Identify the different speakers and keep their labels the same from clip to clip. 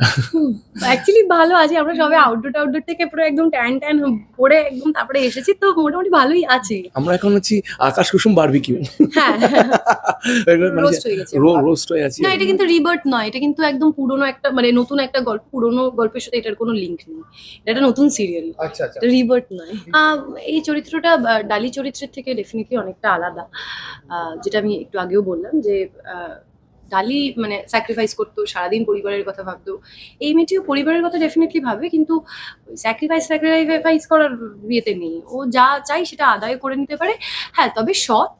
Speaker 1: Actually ভালো আছি আমরা সবাই আউটডোর টাউটডোর থেকে পুরো একদম ট্যান ট্যান পরে একদম তারপরে এসেছি তো মোটামুটি ভালোই আছি।
Speaker 2: আমরা এখন হচ্ছি আকাশ কুসুম বারবিকিউ
Speaker 1: হ্যাঁ। রোস্ট হয়ে গেছে।
Speaker 2: রোস্ট হয়ে আছি।
Speaker 1: না এটা কিন্তু রিবার্ট নয় এটা কিন্তু একদম পুরনো একটা মানে নতুন একটা গল্প পুরনো গল্পের সাথে এটার কোনো লিঙ্ক নেই। এটা একটা নতুন সিরিয়াল
Speaker 3: আচ্ছা আচ্ছা।
Speaker 1: রিবার্ট নয়। আহ, এই চরিত্রটা ডালি চরিত্রের থেকে ডেফিনেটলি অনেকটা আলাদা। আহ, যেটা আমি একটু আগেও বললাম যে আহ, ডালি মানে স্যাক্রিফাইস করতো, সারাদিন পরিবারের কথা ভাবতো। এই মেয়েটিও পরিবারের কথা ডেফিনেটলি ভাবে, কিন্তু স্যাক্রিফাইস স্যাক্রিফাইস করার বিয়েতে নেই। ও যা চাই সেটা আদায় করে নিতে পারে। হ্যাঁ তবে সৎ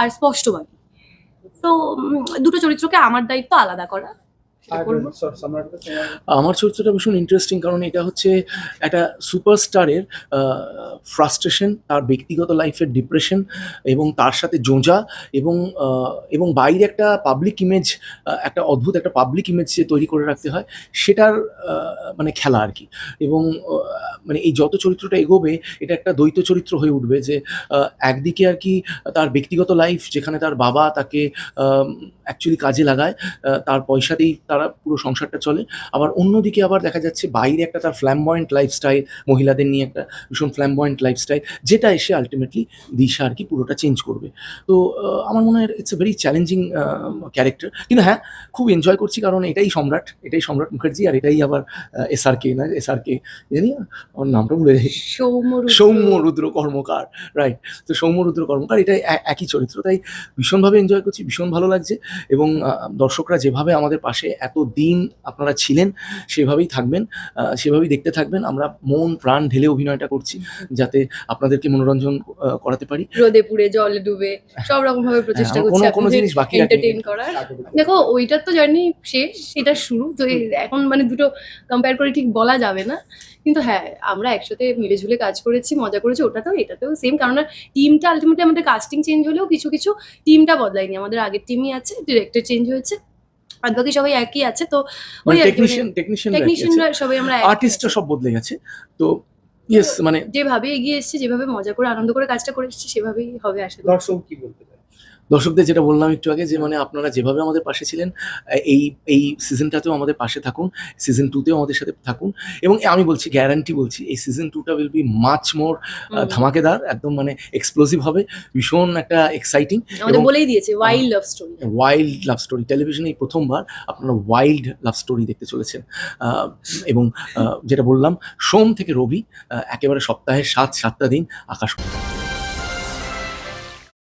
Speaker 1: আর স্পষ্টবাদী। তো দুটো চরিত্রকে আমার দায়িত্ব আলাদা করা।
Speaker 2: আমার চরিত্রটা ভীষণ ইন্টারেস্টিং কারণ এটা হচ্ছে একটা সুপারস্টারের ফ্রাস্ট্রেশন তার ব্যক্তিগত লাইফের ডিপ্রেশন এবং তার সাথে জোঁজা এবং এবং বাইরে একটা পাবলিক ইমেজ একটা অদ্ভুত একটা পাবলিক ইমেজ যে তৈরি করে রাখতে হয় সেটার মানে খেলা আর কি। এবং মানে এই যত চরিত্রটা এগোবে এটা একটা দ্বৈত চরিত্র হয়ে উঠবে যে একদিকে আর কি তার ব্যক্তিগত লাইফ যেখানে তার বাবা তাকে অ্যাকচুয়ালি কাজে লাগায় তার পয়সাতেই তারা পুরো সংসারটা চলে। আবার অন্যদিকে আবার দেখা যাচ্ছে বাইরে একটা তার ফ্ল্যামবয়েন্ট লাইফস্টাইল মহিলাদের নিয়ে একটা ভীষণ ফ্ল্যামবয়েন্ট লাইফস্টাইল যেটা এসে আলটিমেটলি দিশা আর কি পুরোটা চেঞ্জ করবে। তো আমার মনে হয় it's a very challenging character কিন্তু হ্যাঁ খুব এনজয় করছি কারণ এটাই সম্রাট এটাই সম্রাট মুখার্জি আর এটাই আবার এস আর কে না এস আর কে জানি আমার নামটা ভুলে যাই।
Speaker 1: সৌম্য রুদ্র-
Speaker 2: কর্মকার রাইট তো সৌম্য রুদ্র কর্মকার এটা এ- একই চরিত্র। তাই ভীষণভাবে এনজয় করছি ভীষণ ভালো লাগছে এবং দর্শকরা যেভাবে আমাদের পাশে এত দিন আপনারা ছিলেন সেভাবেই থাকবেন সেভাবেই দেখতে থাকবেন। আমরা মন প্রাণ ঢেলে অভিনয়টা করছি যাতে আপনাদেরকে মনোরঞ্জন করাতে পারি।
Speaker 1: রোদে পুড়ে জলে ডুবে সব রকম ভাবে প্রচেষ্টা
Speaker 2: হ্যাঁ,
Speaker 1: করছি
Speaker 2: কোনো- জিনিস বাকি
Speaker 1: এন্টারটেইন করার। দেখো ওইটার তো জার্নি শেষ সেটা শুরু তো এখন মানে দুটো কম্পেয়ার করে ঠিক বলা যাবে না। কিন্তু হ্যাঁ আমরা একসাথে মিলে ঝুলে কাজ করেছি মজা করেছি ওটাতেও এটাতেও সেম কারণ টিমটা আলটিমেটলি আমাদের কাস্টিং চেঞ্জ হলেও কিছু কিছু টিমটা বদলায়নি। আমাদের আগের টিমই আছে ডিরেক্টর চেঞ্জ হয়েছে আর বাকি সবাই একই আছে তো
Speaker 2: মানে
Speaker 1: ওই
Speaker 2: টেকনিশিয়ান টেকনিশিয়ান
Speaker 1: টেকনিশিয়ানরা সবাই আমরা আর্টিস্ট
Speaker 2: আর্টিস্টরা সব বদলে গেছে। তো ইয়েস মানে
Speaker 1: যেভাবে এগিয়ে এসেছি যেভাবে মজা করে আনন্দ করে কাজটা করে এসেছি সেভাবেই হবে আসলে
Speaker 3: দর্শক কি বলতে পারে
Speaker 2: দর্শকদের যেটা বললাম একটু আগে যে মানে আপনারা যেভাবে আমাদের পাশে ছিলেন এই এই সিজনটাতেও আমাদের পাশে থাকুন সিজন টুতেও আমাদের সাথে থাকুন এবং আমি বলছি গ্যারান্টি বলছি এই সিজন টুটা উইল বি মাচ মোর ধামাকেদার একদম মানে এক্সপ্লোসিভ হবে ভীষণ একটা এক্সাইটিং
Speaker 1: বলেই দিয়েছে wild love story
Speaker 2: wild love story টেলিভিশনে এই প্রথমবার আপনারা ওয়াইল্ড লাভ স্টোরি দেখতে চলেছেন এবং যেটা বললাম সোম থেকে রবি একেবারে সপ্তাহে সাত সাতটা দিন আকাশ